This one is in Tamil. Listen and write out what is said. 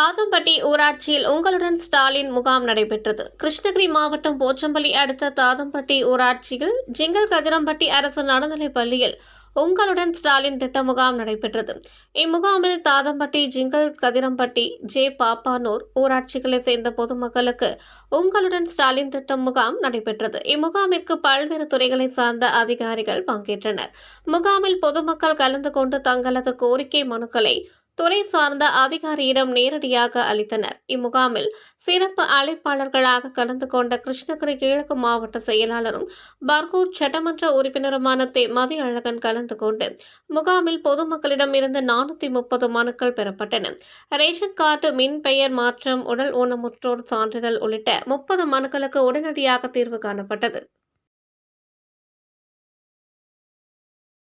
தாதம்பட்டி ஊராட்சியில் உங்களுடன் ஸ்டாலின் முகாம் நடைபெற்றது. கிருஷ்ணகிரி மாவட்டம் போச்சம்பள்ளி அடுத்த தாதம்பட்டி ஊராட்சியில் ஜிங்கல் கதிரம்பட்டி அரசு நடுநிலைப் பள்ளியில் உங்களுடன் ஸ்டாலின் திட்ட முகாம் நடைபெற்றது. இம்முகாமில் தாதம்பட்டி ஜிங்கல் கதிரம்பட்டி ஜே பாப்பானூர் ஊராட்சிகளைச் சேர்ந்த பொதுமக்களுக்கு உங்களுடன் ஸ்டாலின் திட்டம் முகாம் நடைபெற்றது. இம்முகாமிற்கு பல்வேறு துறைகளை சார்ந்த அதிகாரிகள் பங்கேற்றனர். முகாமில் பொதுமக்கள் கலந்து கொண்டு தங்களது கோரிக்கை மனுக்களை துறை சார்ந்த அதிகாரியிடம் நேரடியாக அளித்தனர். இம்முகாமில் சிறப்பு அழைப்பாளர்களாக கலந்து கொண்ட கிருஷ்ணகிரி கிழக்கு மாவட்ட செயலாளரும் பர்கூர் சட்டமன்ற உறுப்பினருமான தே. மதியழகன் கலந்து கொண்டு முகாமில் பொதுமக்களிடம் இருந்து நானூத்தி முப்பது மனுக்கள் பெறப்பட்டன. ரேஷன் கார்டு மின் பெயர் மாற்றம் உடல் ஊனமுற்றோர் சான்றிதழ் உள்ளிட்ட முப்பது மனுக்களுக்கு உடனடியாக தீர்வு காணப்பட்டது.